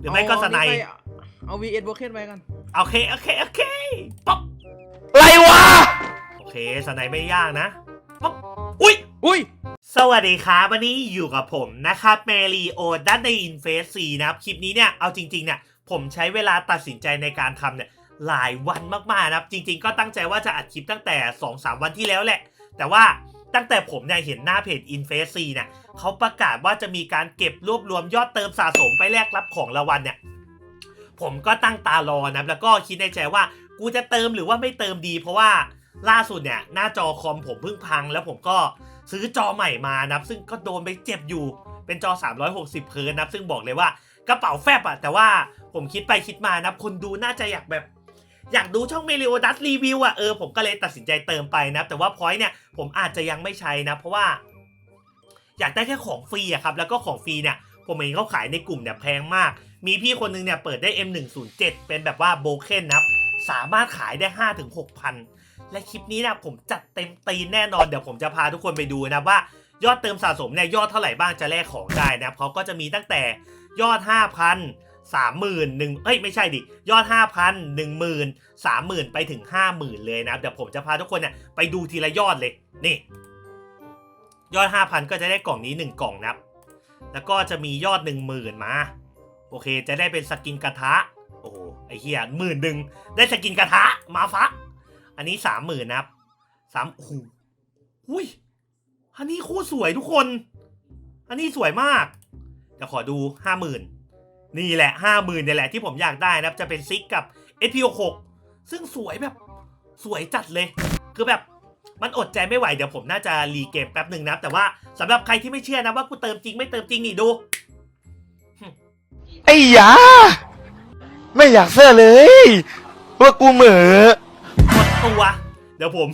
หรือไม่ก็สไนเอาป์ปเอา VS โบเคนไปกัน โอเค โอเค โอเค ป๊อปอะไรวะ โอเค สไนป์ไม่ยากนะ ป๊อปอุ้ยอุ้ยสวัสดีครับวันนี้อยู่กับผมนะครับเมรีโอด้านในอินเฟสซีนะครับคลิปนี้เนี่ยเอาจริงๆเนี่ยผมใช้เวลาตัดสินใจในการทำเนี่ยหลายวันมากๆนะครับ จริง ๆ ก็ตั้งใจว่าจะอัดคลิปตั้งแต่ 2-3 วันที่แล้วแหละ แต่ว่า ตั้งแต่ผมเนี่ยเห็นหน้าเพจ i n f a c e เนี่ยเขาประกาศว่าจะมีการเก็บรวบรวมยอดเติมสะสมไปแลกรับของรางวัลเนี่ยผมก็ตั้งตารอนะแล้วก็คิดในใจว่ากูจะเติมหรือว่าไม่เติมดี เพราะว่าล่าสุดเนี่ยหน้าจอคอมผมเพิ่งพัง แล้วผมก็ซื้อจอใหม่มานะซึ่งก็โดนไปเจ็บอยู่เป็นจอ 360เฮิร์ตนะซึ่งบอกเลยว่ากระเป๋าแฟบอะแต่ว่าผมคิดไปคิดมานะคนดูน่าจะอยากแบบ อยากดูช่องเมลิโอดัสรีวิวอะเออผมก็เลยตัดสินใจเติมไปนะแต่ว่าพอยต์เนี่ยผมอาจจะยังไม่ใช้นะเพราะว่า อยากได้แค่ของฟรีอะครับแล้วก็ของฟรีเนี่ยผมเห็นเขาขายในกลุ่มเนี่ยแพงมาก มีพี่คนนึงเนี่ยเปิดได้ M107 เป็นแบบว่าโบเคนนับสามารถขายได้5-6ถึง6,000 และคลิปนี้นะผมจัดเต็มตีนแน่นอนเดี๋ยวผมจะพาทุกคนไปดูนะว่ายอดเติมสะสมเนี่ยยอดเท่าไหร่บ้างจะแลกของได้นะครับเขาก็จะมีตั้งแต่ยอด 5,000 สามหมื่นหนึ่งเอ้ยไม่ใช่ดิ ยอดห้าพันหนึ่งหมื่นสามหมื่นไปถึงห้าหมื่นเลยนะครับ เดี๋ยวผมจะพาทุกคนเนี่ยไปดูทีละยอดเลย นี่ ยอดห้าพันก็จะได้กล่องนี้หนึ่งกล่องนะครับ แล้วก็จะมียอดหนึ่งหมื่นมา โอเค จะได้เป็นสกินกระทะ โอ้ไอ้เหี้ยหมื่นหนึ่งได้สกินกระทะมาฟักอันนี้สามหมื่นนะครับสามโอ้โหหุ้ยอันนี้โคตรสวยทุกคน อันนี้สวยมากเดี๋ยวขอดูห้าหมื่น นี่แหละห้าหมื่นเนี่ยแหละที่ผมอยากได้นะครับ จะเป็นซิกกับ SPO6 ซึ่งสวยแบบสวยจัดเลย คือแบบมันอดใจไม่ไหว เดี๋ยวผมน่าจะรีเกมแป๊บหนึ่งนะครับแต่ว่าสำหรับใครที่ไม่เชื่อนะว่ากูเติมจริงไม่เติมจริงนี่ดู ไอ้ยา ไม่อยากเสื้อเลย ว่ากูเหม่อหมดตัว เดี๋ยวผม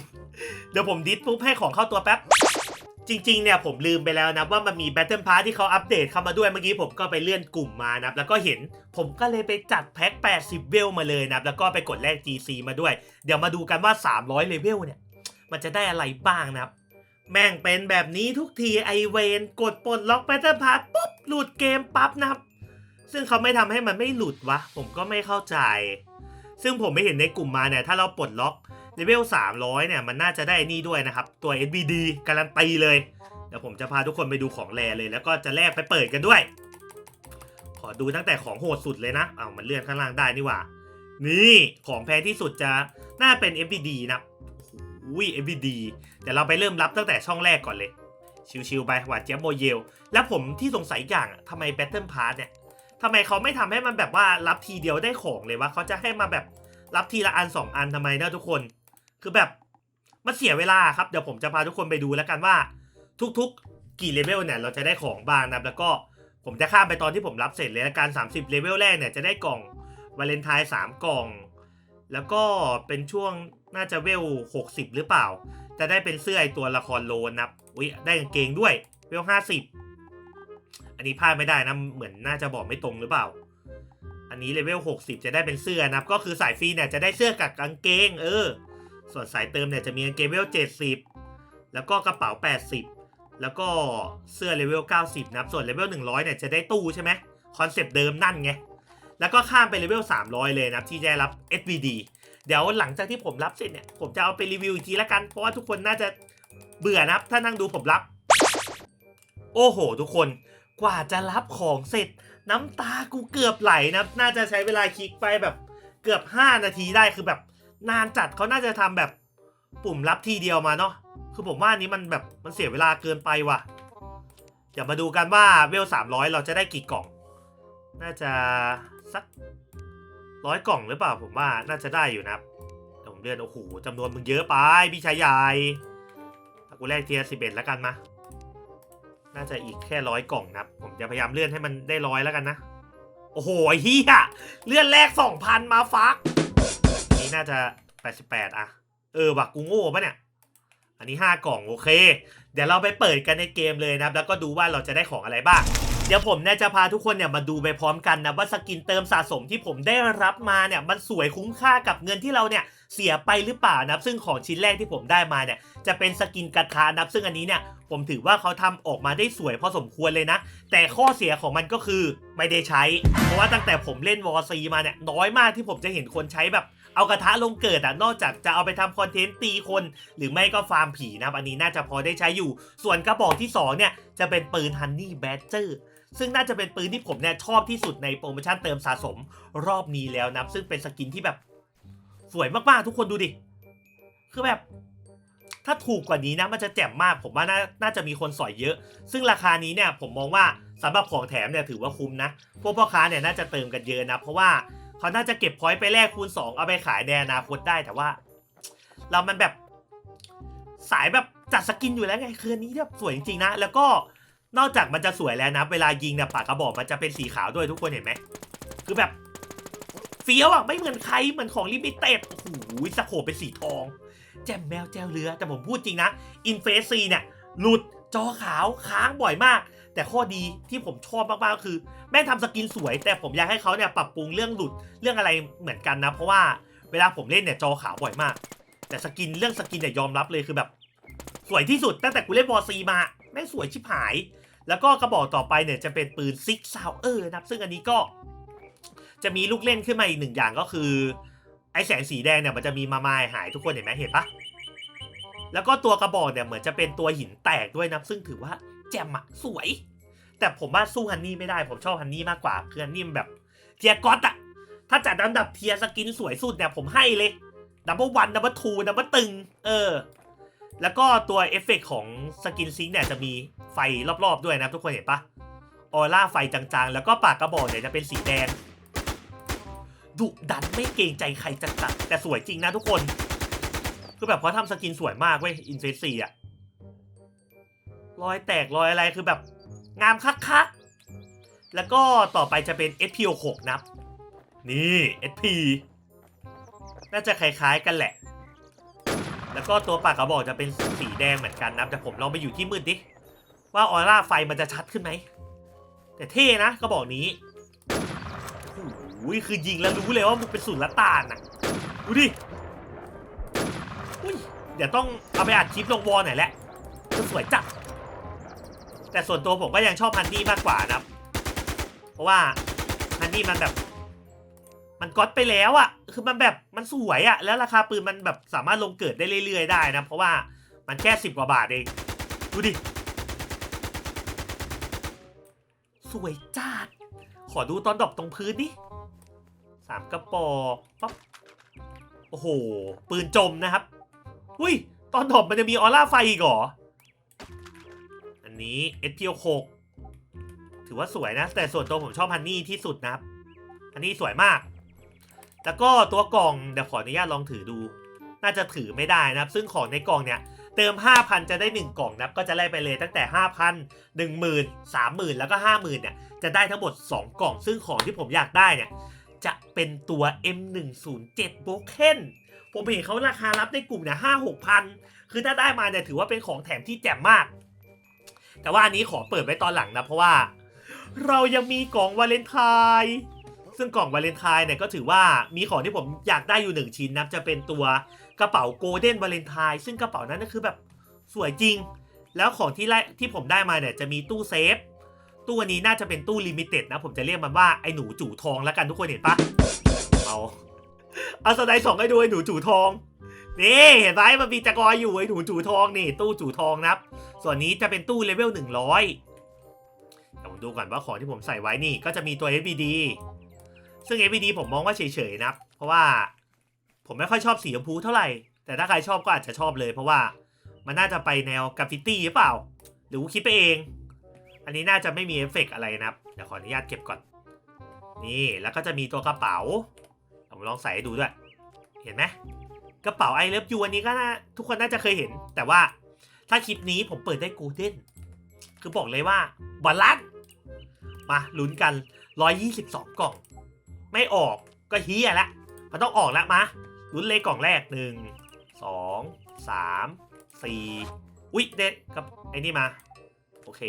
เดี๋ยวผมดิสปุ๊บให้ของเข้าตัวแป๊บ จริงๆเนี่ยผมลืมไปแล้วนะว่ามันมี Battle Pass ที่เขาอัปเดตเข้ามาด้วยเมื่อกี้ผมก็ไปเลื่อนกลุ่มมานะแล้วก็เห็นผมก็เลยไปจัดแพ็ค 80 เวลมาเลยนะแล้วก็ไปกดแลก GC มาด้วย เดี๋ยวมาดูกันว่า 300 เลเวลเนี่ย มันจะได้อะไรบ้างนะครับ แม่งเป็นแบบนี้ทุกทีไอเวนกดปลดล็อก Battle Pass ปุ๊บ หลุดเกมปั๊บนะครับ ซึ่งเขาไม่ทำให้มันไม่หลุดวะผมก็ไม่เข้าใจ ซึ่งผมไม่เห็นในกลุ่มมาเนี่ยถ้าเราปลดล็อก เลเวล300 เนี่ย มันน่าจะได้นี่ด้วยนะครับ ตัว SBD การันตีเลย เดี๋ยวผมจะพาทุกคนไปดูของแรเลย แล้วก็จะแลกไปเปิดกันด้วย ขอดูตั้งแต่ของโหดสุดเลยนะเอามันเลื่อนข้างล่างได้นี่ว่า นี่ของแพงที่สุดจะน่าเป็น FBD นะอุ้ย FBD เดี๋ยวเราไปเริ่มรับตั้งแต่ช่องแรกก่อนเลย ชิวๆไปหวานเจี๊ยบโมเยล แล้วผมที่สงสัยอย่างอะทำไม Battle Pass เนี่ยทำไมเขาไม่ทำให้มันแบบว่ารับทีเดียวได้ของเลยวะเขาจะให้มาแบบรับทีละอันสองอันทำไมนะทุกคน คือแบบมันเสียเวลาครับ เดี๋ยวผมจะพาทุกคนไปดูแล้วกันว่า ทุกๆ กี่เลเวลเนี่ยเราจะได้ของบ้างนะแล้วก็ผมจะข้ามไปตอนที่ผมรับเสร็จเลยละกัน30 เลเวลแรกเนี่ยจะได้กล่องวาเลนไทน์3กล่อง แล้วก็เป็นช่วงน่าจะเวล 60 หรือเปล่า จะได้เป็นเสื้อไอตัวละครโลนนะอุ้ยได้กางเกงด้วยเวล 50 อันนี้พลาดไม่ได้นะเหมือนน่าจะบอกไม่ตรงหรือเปล่า อันนี้เลเวล 60 จะได้เป็นเสื้อนะก็คือสายฟรีเนี่ยจะได้เสื้อกับกางเกงเออ ส่วนสายเติมเนี่ยจะมีกางเกงเวล 70 แล้วก็กระเป๋า 80 แล้วก็เสื้อเลเวล 90 นะครับ ส่วนเลเวล 100 เนี่ยจะได้ตู้ใช่ไหมคอนเซปต์เดิมนั่นไง แล้วก็ข้ามไปเลเวล 300 เลยนะครับที่ได้รับ SVD เดี๋ยวหลังจากที่ผมรับเสร็จเนี่ย ผมจะเอาไปรีวิวอีกทีละกัน เพราะว่าทุกคนน่าจะเบื่อนะครับ ถ้านั่งดูผมรับ โอ้โห ทุกคน กว่าจะรับของเสร็จ น้ำตากูเกือบไหลนะ น่าจะใช้เวลาคลิกไปแบบเกือบ 5 นาทีได้คือแบบ นานจัดเขาน่าจะทำแบบปุ่มรับทีเดียวมาเนาะคือผมว่าอันนี้มันแบบมันเสียเวลาเกินไปว่ะเดี๋ยวมาดูกันว่าเวล300เราจะได้กี่กล่อง น่าจะสักร้อยกล่องหรือเปล่าผมว่าน่าจะได้อยู่นะครับแต่ผมเดือนโอ้โหจำนวนมึงเยอะไปพี่ชายใหญ่เอากูแลกเทียสิบเอ็ดแล้วกันมาน่าจะอีกแค่ร้อยกล่องนะครับ ผมจะพยายามเลื่อนให้มันได้ร้อยแล้วกันนะ โอ้โหเฮียเลื่อนแรกสองพันมาฟัก น่าจะแปดสิบแปดอะเออว่ะกูโง่ปะเนี่ย อันนี้ห้ากล่องโอเค เดี๋ยวเราไปเปิดกันในเกมเลยนะครับ แล้วก็ดูว่าเราจะได้ของอะไรบ้าง เดี๋ยวผมเนี่ยจะพาทุกคนเนี่ยมาดูไปพร้อมกันนะว่าสกินเติมสะสมที่ผมได้รับมาเนี่ยมันสวยคุ้มค่ากับเงินที่เราเนี่ยเสียไปหรือเปล่านับซึ่งของชิ้นแรกที่ผมได้มาเนี่ยจะเป็นสกินกระทานับซึ่งอันนี้เนี่ยผมถือว่าเขาทำออกมาได้สวยพอสมควรเลยนะ แต่ข้อเสียของมันก็คือไม่ได้ใช้ เพราะว่าตั้งแต่ผมเล่นวอซีมาเนี่ยน้อยมากที่ผมจะเห็นคนใช้แบบ เอากระทะลงเกิดอะนอกจากจะเอาไปทำคอนเทนต์ตีคน หรือไม่ก็ฟาร์มผีนะครับอันนี้น่าจะพอได้ใช้อยู่ ส่วนกระบอกที่สองเนี่ย จะเป็นปืนฮันนี่แบ d เจอร์ซึ่งน่าจะเป็นปืนที่ผมเนี่ยชอบที่สุดในโปรโมชั่นเติมสะสมรอบนี้แล้วนะซึ่งเป็นสกินที่แบบสวยมากๆทุกคนดูดิ คือแบบถ้าถูกกว่านี้นะมันจะแจ่มมากผมว่าน่าน่าจะมีคนสอยเยอะ ซึ่งราคานี้เนี่ยผมมองว่าสำหรับของแถมเนี่ยถือว่าคุ้มนะ พวกพ่อค้าเนี่ยน่าจะเติมกันเยอะนะ เพราะว่า เขาน่าจะเก็บพอยต์ไปแลกคูณ 2 เอาไปขายในอนาคตได้แต่ว่า เรามันแบบสายแบบจัดสกินอยู่แล้วไงคืนนี้แบบสวยจริงๆนะ แล้วก็นอกจากมันจะสวยแล้วนะ เวลายิงเนี่ยปากกระบอกมันจะเป็นสีขาวด้วยทุกคนเห็นไหมคือแบบเฟี้ยวอะไม่เหมือนใครเหมือนของลิมิเต็ดโอ้โหสโคปเป็นสีทอง แจ่มแมวแจวเรือแต่ผมพูดจริงนะอินเฟสซีเนี่ยหลุดจอขาวค้างบ่อยมาก แต่ข้อดีที่ผมชอบมากๆก็คือ แม่งทำสกินสวย แต่ผมอยากให้เขาเนี่ยปรับปรุงเรื่องหลุดเรื่องอะไรเหมือนกันนะ เพราะว่าเวลาผมเล่นเนี่ยจอขาวบ่อยมาก แต่สกินเรื่องสกินเนี่ยยอมรับเลยคือแบบ สวยที่สุดตั้งแต่กูเล่นวอซีมาแม่งสวยชิบหาย แล้วก็กระบอกต่อไปเนี่ยจะเป็นปืนซิกซาวเออร์นะครับซึ่งอันนี้ก็ จะมีลูกเล่นขึ้นมาอีกหนึ่งอย่างก็คือไอแสงสีแดงเนี่ยมันจะมีมาไม้หายทุกคนเห็นไหมเห็นปะแล้วก็ตัวกระบอกเนี่ยเหมือนจะเป็นตัวหินแตกด้วยนะซึ่งถือว่า แจ่มอะสวย แต่ผมว่าสู้ฮันนี่ไม่ได้ ผมชอบฮันนี่มากกว่าคือฮันนี่มันแบบเทียร์ก๊อตอะถ้าจัดอันดับเทียร์สกินสวยสุดเนี่ยผมให้เลยดับเบิลวันดับเบิลทูดับเบิลตึง เออ แล้วก็ตัวเอฟเฟกต์ของสกินซิงเนี่ยจะมีไฟรอบๆด้วยนะทุกคนเห็นปะออร่าไฟจางๆ แล้วก็ปากกระบอกเนี่ยจะเป็นสีแดงดุดันไม่เกรงใจใครจัดๆแต่สวยจริงนะทุกคน คือแบบเขาทำสกินสวยมากเว้ยอินเฟสซีอะ รอยแตกรอยอะไรคือแบบงามคักๆ แล้วก็ต่อไปจะเป็น SP6 นะครับ นี่ SP น่าจะคล้ายๆกันแหละ แล้วก็ตัวปากกระบอกจะเป็นสีแดงเหมือนกันนะแต่ผมลองไปอยู่ที่มืดดิ ว่าออร่าไฟมันจะชัดขึ้นไหม แต่เท่นะกระบอกนี้โอ้ยคือยิงแล้วรู้เลยว่ามันเป็นสุลต่านอะ ดูดิอุ้ยเดี๋ยวต้องเอาไปอัดคลิปลงวอลหน่อยแหละจะสวยจัด แต่ส่วนตัวผมก็ยังชอบฮันนี่มากกว่านะครับ เพราะว่าฮันนี่มันแบบ มันก๊อตไปแล้วอะ่ะ คือมันแบบมันสวยอะ่ะ แล้วราคาปืนมันแบบสามารถลงเกิดได้เรื่อยๆได้นะ เพราะว่ามันแค่สิบกว่าบาทเอง ดูดิ สวยจัด ขอดูตอนดอปตรงพื้นดิสามกระบอกปั๊บโอ้โห ปืนจมนะครับ อุ้ย ตอนดอปมันจะมีออร่าไฟอีกเหรอ นี้ SPO6 ถือว่าสวยนะ แต่ส่วนตัวผมชอบฮันนี่ที่สุดนะครับฮันนี่สวยมาก แล้วก็ตัวกล่องเดี๋ยวขออนุญาตลองถือดู น่าจะถือไม่ได้นะครับ ซึ่งของในกล่องเนี่ยเติม 5,000 จะได้ 1 กล่องนะก็จะไล่ไปเลยตั้งแต่ 5,000 10,000 30,000 แล้วก็ 50,000 เนี่ย จะได้ทั้งหมด 2 กล่อง ซึ่งของที่ผมอยากได้เนี่ย จะเป็นตัว M107 b o k e n ผมเห็นเขาราคารับในกลุ่มเนี่ยห้าหกพันคือถ้าได้มาเนี่ยถือว่าเป็นของแถมที่แจ่มมาก แต่ว่าอันนี้ขอเปิดไว้ตอนหลังนะ เพราะว่า เรายังมีกล่องวาเลนไทน์ซึ่งกล่องวาเลนไทน์เนี่ยก็ถือว่ามีของที่ผมอยากได้อยู่หนึ่งชิ้นนะจะเป็นตัวกระเป๋าโกลเด้นวาเลนไทน์ซึ่งกระเป๋านั้นก็คือแบบสวยจริง แล้วของที่ไล่ที่ผมได้มาเนี่ยจะมีตู้เซฟตู้อันนี้น่าจะเป็นตู้ลิมิเต็ดนะ ผมจะเรียกมันว่าไอ้หนูจู่ทองแล้วกันทุกคนเห็นปะเอาเอาสไลด์สองให้ดูไอ้หนูจู่ทอง นี่เห็นไหมมันมีจักรอยอยู่ไอ้หนูจู่ทองนี่ ตู้จู่ทองนะครับ ส่วนนี้จะเป็นตู้เลเวลหนึ่งร้อยเดี๋ยวผมดูก่อนว่าของที่ผมใส่ไว้นี่ก็จะมีตัว FBD ซึ่ง FBD ผมมองว่าเฉยๆนะครับ เพราะว่าผมไม่ค่อยชอบสีชมพูเท่าไหร่ แต่ถ้าใครชอบก็อาจจะชอบเลย เพราะว่ามันน่าจะไปแนวกราฟฟิตี้หรือเปล่า หรือคิดไปเอง อันนี้น่าจะไม่มีเอฟเฟกต์อะไรนะครับเดี๋ยวขออนุญาตเก็บก่อน นี่แล้วก็จะมีตัวกระเป๋าผมลองใส่ให้ดูด้วย เห็นไหม กระเป๋าไอเลิฟยูอันนี้ก็น่าทุกคนน่าจะเคยเห็น แต่ว่าถ้าคลิปนี้ผมเปิดได้กลเด้นคือบอกเลยว่าบอลลันมาลุ้นกัน 122 กล่อง ไม่ออกก็เฮียละมันต้องออกแล้วมาลุ้นเลยกล่องแรก 1 2 3 4 อุ๊ยเด็ดกับไอ้นี่มา โอเค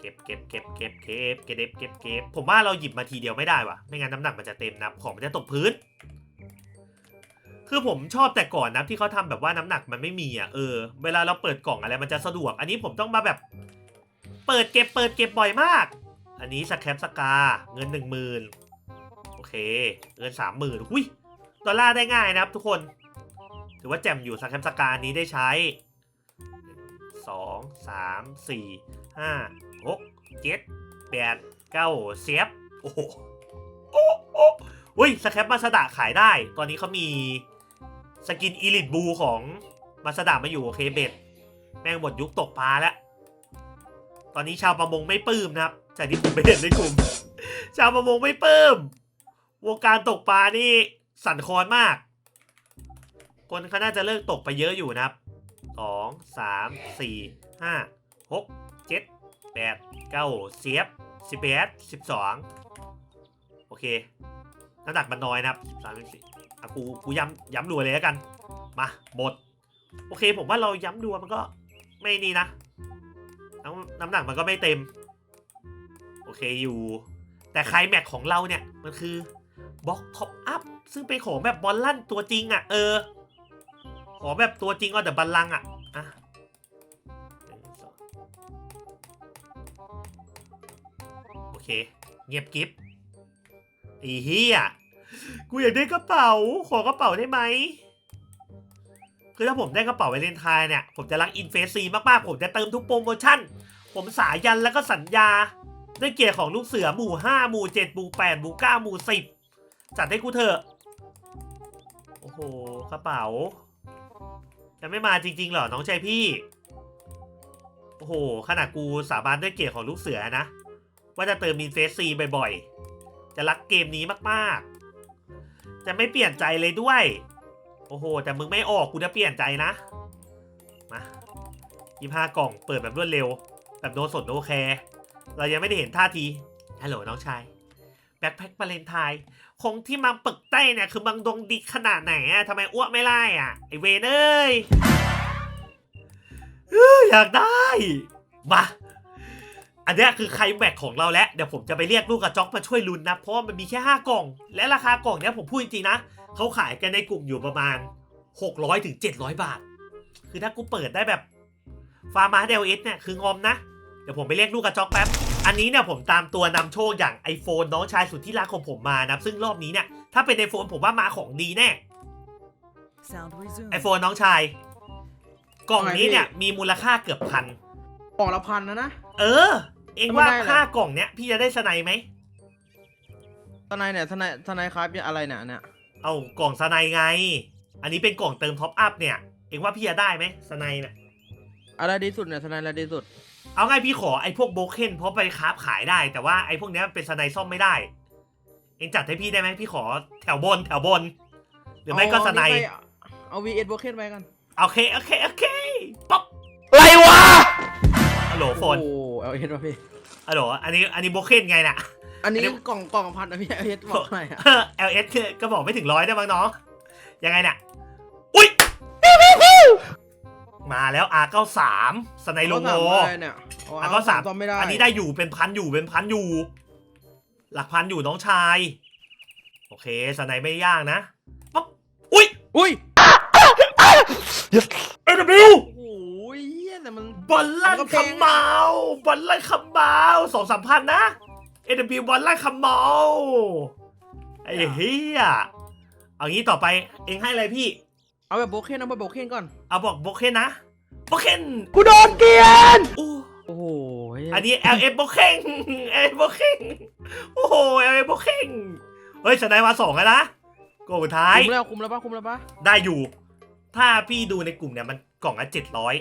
เก็บเก็บเก็บเก็บเก็บเก็บเก็บเก็บเก็บผมว่าเราหยิบมาทีเดียวไม่ได้ว่ะ ไม่งั้นน้ำหนักมันจะเต็มนะของมันจะตกพื้น คือผมชอบแต่ก่อนนะที่เขาทำแบบว่าน้ำหนักมันไม่มีอะเออเวลาเราเปิดกล่องอะไรมันจะสะดวก อันนี้ผมต้องมาแบบ เปิดเก็บเปิดเก็บบ่อยมาก อันนี้สแคปสกาเงินหนึ่งหมื่นโอเค เงินสามหมื่นหุ้ยดอลลาร์ได้ง่ายนะครับทุกคน ถือว่าแจ่มอยู่สแคปสกานี้ได้ใช้สองสามสี่ห้าหกเจ็ดแปดเก้าเสียบโอ้โหโอ้โอ้อุ้ยสแคปมาสดาขายได้ ตอนนี้เขามี สกินอีลิทบูของมาสดามาอยู่โอเคเบ็ด แม่งหมดยุคตกปลาแล้ว ตอนนี้ชาวประมงไม่ปลื้มนะครับจากที่ผมไปเห็นในกลุ่ม ชาวประมงไม่ปลื้มวงการตกปลานี่สั่นคลอนมาก คนเขาน่าจะเลิกตกไปเยอะอยู่นะครับสองสามสี่ห้าหกเจ็ดแปดเก้าเสียบสิบเอ็ดสิบสองโอเคน้ำหนักมันน้อยนะครับสามสิบสี่ อะกูกูย้ำย้ำรัวเลยแล้วกัน มาหมดโอเคผมว่าเราย้ำรัวมันก็ไม่นี่นะน้ำน้ำหนักมันก็ไม่เต็ม โอเคอยู่ แต่ไคลแม็กของเราเนี่ย มันคือบล็อกท็อปอัพซึ่งเป็นของแบบบอลลั่นตัวจริงอะ่ะ เออ ขอแบบตัวจริงก็แต่บัลลังอะอะโอเค เงียบกิฟอีเฮีย กูอยากได้กระเป๋า ขอกระเป๋าได้ไหมคือถ้าผมได้กระเป๋าไวเลนไทน์เนี่ย ผมจะรักอินเฟสซีมากๆ ผมจะเติมทุกโปรโมชั่น ผมสายันแล้วก็สัญญาด้เกียรติของลูกเสือหมู่ 5 หมู่ 7 หมู่ 8 หมู่ 9 หมู่ 10 จัดให้กูเถอะ โอ้โห กระเป๋า จะไม่มาจริงๆเหรอ น้องชายพี่ โอ้โห ขนาดกูสาบานด้วยเกียรติของลูกเสือนะ ว่าจะเติมอินเฟสซีบ่อยๆ จะรักเกมนี้มากๆ จะไม่เปลี่ยนใจเลยด้วย โอ้โห แต่มึงไม่ออกกูจะเปลี่ยนใจนะ มายี่ห้ากล่องเปิดแบบรวดเร็ว แบบโนสนโนแคร์เรายังไม่ได้เห็นท่าทีฮัลโหลน้องชายแบ็คแพ็คบาเลนไทน์คงที่มาปึกใต้เนี่ยคือบังดงดิขนาดไหนอะทำไมอ้วกไม่ไล่อะไอเวนเอ้ยเอ้ยอยากได้ มา อันเนี้ยคือใครแม็กของเราแล้ว เดี๋ยวผมจะไปเรียกลูกกระจอกมาช่วยลุ้นนะ เพราะว่ามันมีแค่5กล่อง และราคากล่องเนี้ยผมพูดจริงๆนะเขาขายกันในกลุ่มอยู่ประมาณ 600ถึง700 บาท คือถ้ากูเปิดได้แบบฟาร์มาเดลเอสเนี่ยคืองอมนะ เดี๋ยวผมไปเรียกลูกกระจอกแป๊บ อันนี้เนี่ยผมตามตัวนำโชคอย่าง iPhone น้องชายสุดที่รักของผมมานะซึ่งรอบนี้เนี่ยถ้าเป็น iPhone ผมว่ามาของดีแน่ Sound resumed. iPhone น้องชาย กล่องนี้เนี่ยมีมูลค่าเกือบพันกล่องละพันนะนะ เออ เองว่าไม่ได้เหรอค่ากล่องเนี้ยพี่จะได้สไนไหมทนายเนี่ยทนายทนายครับอะไรเนี่ยเนี่ยเอากล่องสไนไง อันนี้เป็นกล่องเติมท็อปอัพเนี่ย เองว่าพี่จะได้ไหมสไนเนี่ยอะไรดีสุดเนี่ยทนายอะไรดีสุด เอาไงพี่ขอไอ้พวกโบเคนเพราะไปคราฟขายได้ แต่ว่าไอ้พวกเนี้ยเป็นสไนซ่อมไม่ได้ เองจัดให้พี่ได้ไหมพี่ขอแถวบนแถวบน หรือไม่ก็สไนเอานี่ไปเอา V1 โบเคนไปกันโอเคโอเคโอเคป๊อปไรวะฮั ลโหลโฟนโอ้เอาเอสมาพี่ฮัลโหลอันนี้อันนี้โบเคนไงน่ะ อันนี้อันนี้ กล่องกล่องพันนะพี่เอาเอสบอกหน่อยอะ LS คือก็บอกไม่ถึงร้อยได้บ้างน้องยังไงเนี่ยอุ้ยมาแล้ว R93 สไนโลโง เอาสามอะไรเนี่ยอะก็สามตอมไม่ได้อันนี้ได้อยู่เป็นพันอยู่เป็นพันอยู่ หลักพันอยู่น้องชาย โอเคสไนไม่ยากนะป๊อบอุ้ย อุ้ย เอ็นบิโอ้ยเหี้ย แต่มัน บอลลันมันก็แพงคำเมาบอลลันคำเมาสองสามพันนะเอ็นบิบอลลันคำเมาไอ้เฮียเอางี้ต่อไปเองให้อะไรพี่ เอาแบบโบเคนเอาแบบโบเคนก่อน เอาบอกโบเคนนะโบเคนกูโดนเกลียนอู้โอ้โหอันนี้ LF โบเคนเอโบเคนโอ้โห LF โบเคนเฮ้ยสไนมาสองแล้วนะกล่องสุดท้าย คุมแล้วคุมแล้วปะคุมแล้วปะได้อยู่ ถ้าพี่ดูในกลุ่มเนี่ยมันกล่องละเจ็ดร้อย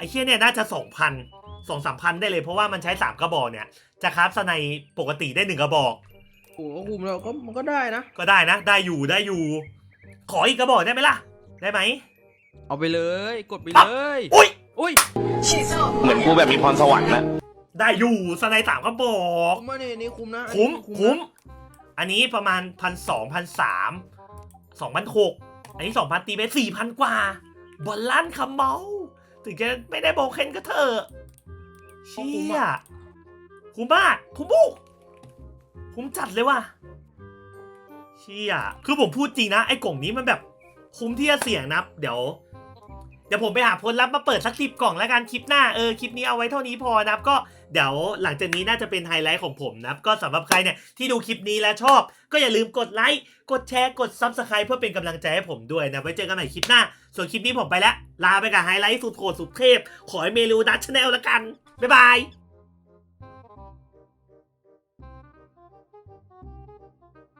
ไอ้เชี่ยเนี่ยน่าจะสองพันสองสามพันได้เลยเพราะว่ามันใช้สามกระบอกเนี่ย จะคราฟสไนปกติได้หนึ่งกระบอก โอ้โหคุมแล้วก็มันก็ได้นะ ก็ได้นะ ได้อยู่ได้อยู่ ขออีกกระบอกได้ไหมล่ะ ได้ไหมเอาไปเลย กดไปปั๊บเลย อุ้ยอุ้ยเหมือนกูแบบมีพรสวรรค์นะ ได้อยู่สไนสามกระบอก คุ้มมากนี่นี่คุ้มนะอันนี้คุ้มนะคุ้ม อันนี้ประมาณพันสองพันสามสองพันหกอันนี้สองพันตีไปสี่พันกว่า บอลลันคำเมา ถึงจะไม่ได้โบเคนก็เถอะเชี่ยคุ้มมากคุ้มบุกคุ้มจัดเลยว่ะเชี่ยคือผมพูดจริงนะ ไอ้กล่องนี้มันแบบคุ้มที่จะเสี่ยงนะครับเดี๋ยว เดี๋ยวผมไปหาผลลัพธ์มาเปิดสักสิบกล่องแล้วกันคลิปหน้าเออคลิปนี้เอาไว้เท่านี้พอนะครับก็เดี๋ยวหลังจากนี้น่าจะเป็นไฮไลท์ของผมนะครับก็สำหรับใครเนี่ยที่ดูคลิปนี้แล้วชอบ ก็อย่าลืมกดไลค์กดแชร์กดซับสไครป์เพื่อเป็นกำลังใจให้ผมด้วยนะไว้เจอกันใหม่คลิปหน้า ส่วนคลิปนี้ผมไปแล้วลาไปกับไฮไลท์สุดโหดสุดเทพขอให้เมลูดัชแนลละกันบ๊ายบาย